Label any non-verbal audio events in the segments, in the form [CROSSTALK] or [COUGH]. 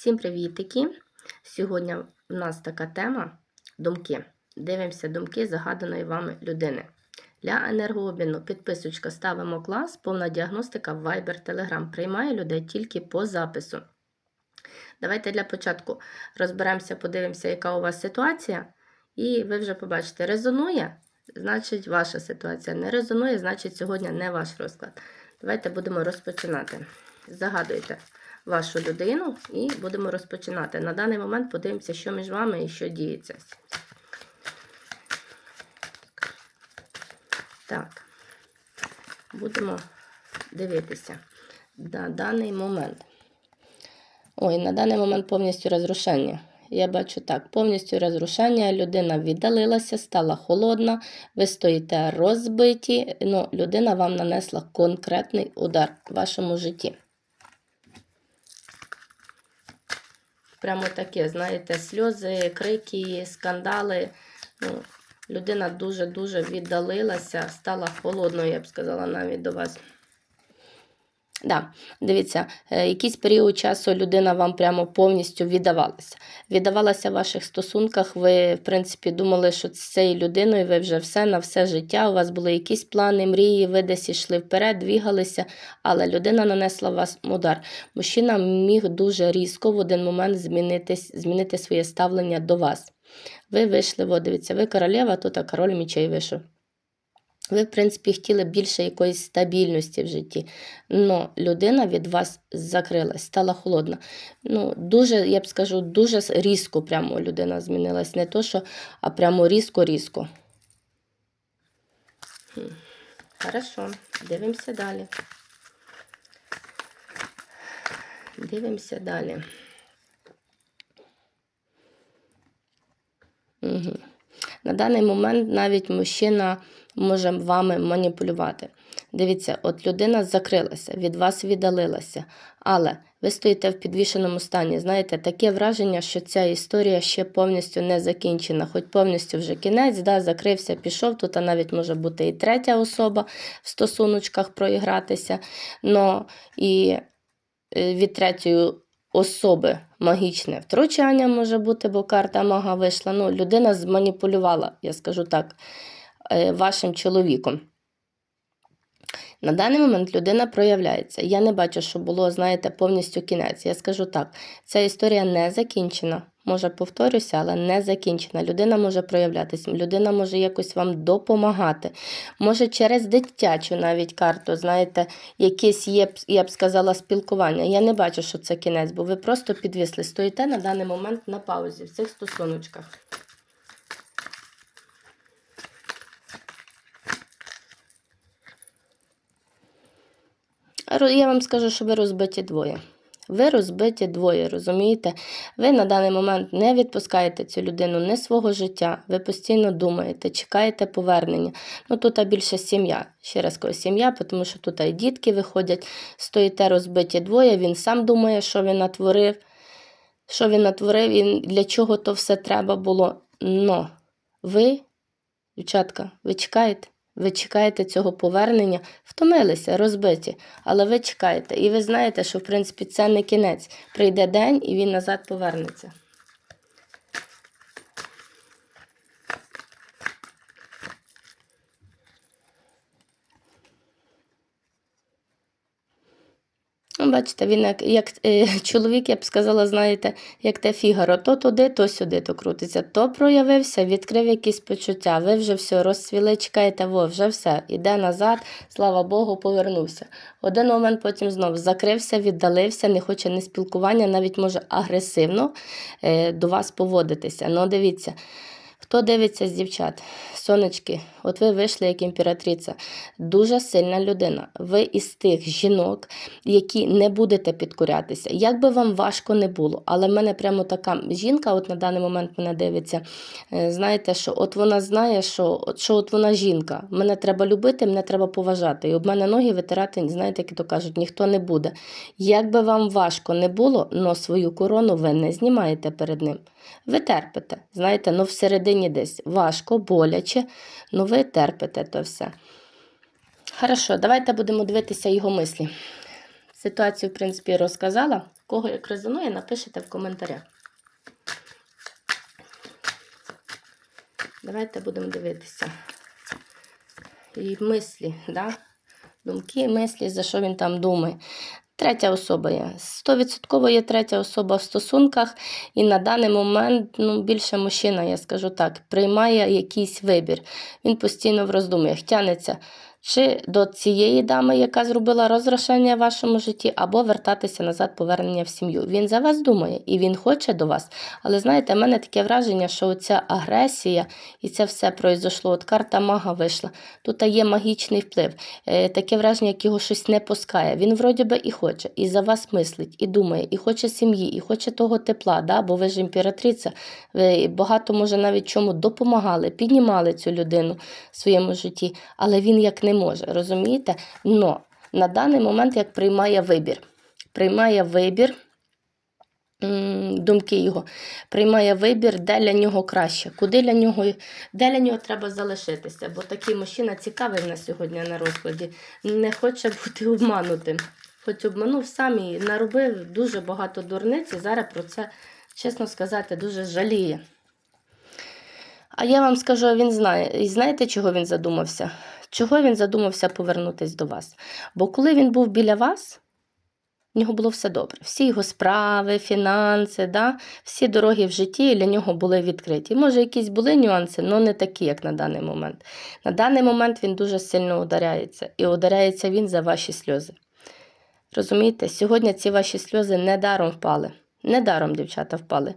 Всім привітики! Сьогодні в нас така тема думки. Дивимося думки загаданої вами людини. Для енергообміну підписочка ставимо клас, повна діагностика Viber Telegram. Приймає людей тільки по запису. Давайте для початку розберемося, подивимося, яка у вас ситуація. І ви вже побачите, резонує, значить ваша ситуація. Не резонує, значить сьогодні не ваш розклад. Давайте будемо розпочинати. Загадуйте вашу людину і будемо розпочинати. На даний момент подивимося, що між вами і що діється. Так, будемо дивитися на даний момент. Ой, на даний момент повністю розрушення. Я бачу так, повністю розрушення, людина віддалилася, стала холодна, ви стоїте розбиті, ну, людина вам нанесла конкретний удар в вашому житті. Прямо таке, знаєте, сльози, крики, скандали. Ну, людина дуже-дуже віддалилася, стала холодною, я б сказала, навіть до вас. Да, дивіться, е, якийсь період часу людина вам прямо повністю віддавалася. Віддавалася в ваших стосунках. Ви, в принципі, думали, що з цією людиною ви вже все на все життя. У вас були якісь плани, мрії, ви десь йшли вперед, двігалися, але людина нанесла вас удар. Мужчина міг дуже різко в один момент змінити, змінити своє ставлення до вас. Ви вийшли, от, дивіться, ви королева, тут а король мічей вийшов. Ви, в принципі, хотіли більше якоїсь стабільності в житті. Но людина від вас закрилась, стала холодна. Ну, дуже, я б скажу, дуже різко прямо людина змінилась. Не то, що, а прямо різко-різко. Хорошо, дивимося далі. Дивимося далі. Угу. На даний момент навіть мужчина може вами маніпулювати. Дивіться, от людина закрилася, від вас віддалилася, але ви стоїте в підвішеному стані. Знаєте, таке враження, що ця історія ще повністю не закінчена, хоч повністю вже кінець, да, закрився, пішов. Тут а навіть може бути і третя особа в стосуночках проігратися. Но і е, від третьої особи магічне втручання може бути, бо карта мага вийшла. Ну, людина зманіпулювала, я скажу так, е, вашим чоловіком. На даний момент людина проявляється. Я не бачу, що було, знаєте, повністю кінець. Я скажу так: ця історія не закінчена. Може, повторюся, але не закінчена. Людина може проявлятися, людина може якось вам допомагати. Може, через дитячу навіть карту, знаєте, якесь є, я б сказала, спілкування. Я не бачу, що це кінець, бо ви просто підвісли. Стоїте на даний момент на паузі в цих стосуночках. Я вам скажу, що ви розбиті двоє. Ви розбиті двоє, розумієте? Ви на даний момент не відпускаєте цю людину не свого життя, ви постійно думаєте, чекаєте повернення. Ну тут більше сім'я. Ще раз кажу, сім'я, тому що тут і дітки виходять, стоїте розбиті двоє, він сам думає, що він натворив, що він натворив і для чого то все треба було. Но ви, дівчатка, ви чекаєте? Ви чекаєте цього повернення, втомилися, розбиті, але ви чекаєте. І ви знаєте, що в принципі це не кінець. Прийде день і він назад повернеться. Ну, Бачите, він як як е, [LAUGHS] чоловік, я б сказала, знаєте, як те фігаро, то туди, то сюди то крутиться. То проявився, відкрив якісь почуття. Ви вже все розсвіли, чекаєте, во, вже все. Іде назад, слава Богу, повернувся. Один момент потім знов закрився, віддалився, не хоче ні спілкування, навіть може агресивно е, до вас поводитися. Ну, дивіться. Хто дивиться з дівчат? Сонечки, от ви вийшли як імператриця. Дуже сильна людина. Ви із тих жінок, які не будете підкорятися. Як би вам важко не було, але в мене прямо така жінка, от на даний момент мене дивиться. е, Знаєте, що от вона знає, що от, що от вона жінка. Мене треба любити, мене треба поважати. І об мене ноги витирати, знаєте, як то кажуть, ніхто не буде. Як би вам важко не було, но свою корону ви не знімаєте перед ним. Ви терпите, знаєте, ну всередині десь важко, боляче, ну ви терпите то все. Хорошо, давайте будемо дивитися його мислі. Ситуацію, в принципі, розказала. Кого як резонує, напишете в коментарях. Давайте будемо дивитися. І мислі, да? думки, мислі, за що він там думає. Третя особа є. Стовідсотково є третя особа в стосунках, і на даний момент ну, більше мужчина, я скажу так, приймає якийсь вибір. Він постійно в роздум'ях тянеться чи до цієї дами, яка зробила розрушення в вашому житті, або вертатися назад, повернення в сім'ю. Він за вас думає і він хоче до вас. Але знаєте, в мене таке враження, що ця агресія і це все пройшло. От карта мага вийшла. Тут є магічний вплив. Е, таке враження, як його щось не пускає. Він вроді би і хоче, і за вас мислить, і думає, і хоче сім'ї, і хоче того тепла, да? бо ви ж імператриця. Ви багато, може, навіть чому допомагали, піднімали цю людину в своєму житті, але він як не може, розумієте? Но на даний момент як приймає вибір. Приймає вибір. Думки його приймає вибір, де для нього краще, куди для нього, де для нього треба залишитися. Бо такий мужчина цікавий на сьогодні на розкладі, не хоче бути обманутим. Хоч обманув сам і наробив дуже багато дурниць, і зараз про це, чесно сказати, дуже жаліє. А я вам скажу, він знає. І знаєте, чого він задумався? Чого він задумався повернутись до вас? Бо коли він був біля вас, в нього було все добре. Всі його справи, фінанси, да? всі дороги в житті для нього були відкриті. Може, якісь були нюанси, але не такі, як на даний момент. На даний момент він дуже сильно ударяється. І ударяється він за ваші сльози. Розумієте, сьогодні ці ваші сльози недаром впали. Недаром, дівчата, впали.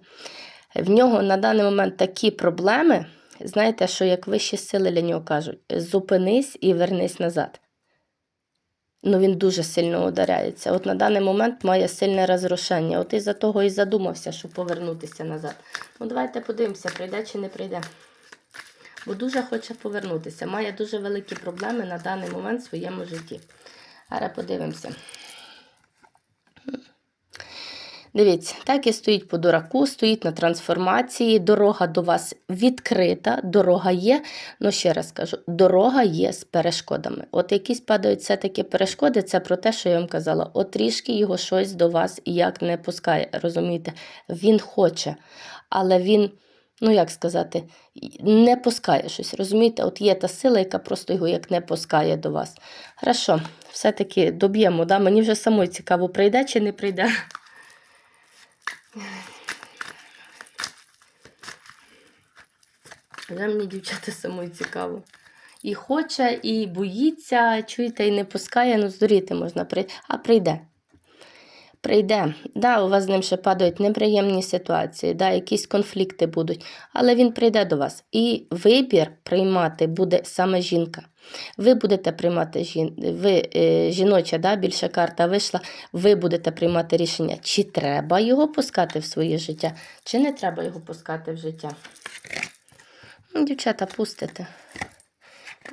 В нього на даний момент такі проблеми, знаєте, що як вищі сили для нього кажуть, зупинись і вернись назад. Ну, він дуже сильно ударяється. От на даний момент має сильне розрушення. От із-за того і задумався, щоб повернутися назад. Ну, давайте подивимося, прийде чи не прийде. Бо дуже хоче повернутися. Має дуже великі проблеми на даний момент в своєму житті. Зараз подивимося. Дивіться, так і стоїть по дураку, стоїть на трансформації, дорога до вас відкрита, дорога є. Ну, ще раз кажу, дорога є з перешкодами. От якісь падають все-таки перешкоди, це про те, що я вам казала. От трішки його щось до вас як не пускає. Розумієте? Він хоче, але він. Ну, як сказати, не пускає щось. Розумієте, от є та сила, яка просто його як не пускає до вас. Хорошо, все-таки доб'ємо. Да? Мені вже самой цікаво, прийде чи не прийде. Вже мені, дівчата, самої цікаво. І хоче, і боїться, чуєте, і не пускає, ну здуріти можна прийти. А прийде. Прийде. Да, у вас з ним ще падають неприємні ситуації, да, якісь конфлікти будуть, але він прийде до вас. І вибір приймати буде саме жінка. Ви будете приймати жін... ви, е, жіноча, да, більша карта вийшла, ви будете приймати рішення, чи треба його пускати в своє життя, чи не треба його пускати в життя. Ну, дівчата, пустите.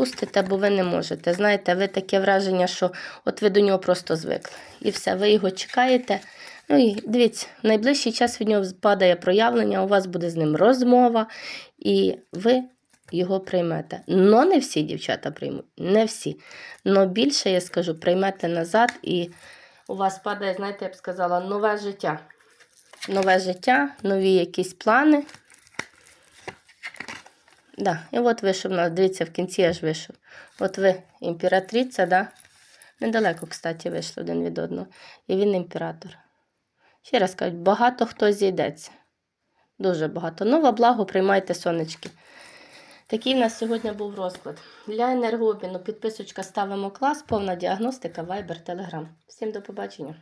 Пустите, бо ви не можете. Знаєте, ви таке враження, що от ви до нього просто звикли. І все, ви його чекаєте. Ну і дивіться, в найближчий час від нього падає проявлення, у вас буде з ним розмова, і ви його приймете. Но не всі дівчата приймуть, не всі. Но більше, я скажу, приймете назад, і у вас падає, знаєте, я б сказала, нове життя. Нове життя, нові якісь плани. Да, і от вийшов у нас, дивіться, в кінці аж вийшов. От ви імператриця, да? Недалеко, кстати, вийшли один від одного. І він імператор. Ще раз кажуть, багато хто зійдеться. Дуже багато. Нова благо приймайте сонечки. Такий в нас сьогодні був розклад. Для енергообміну підписочка ставимо клас, повна діагностика, Viber, Telegram. Всім до побачення.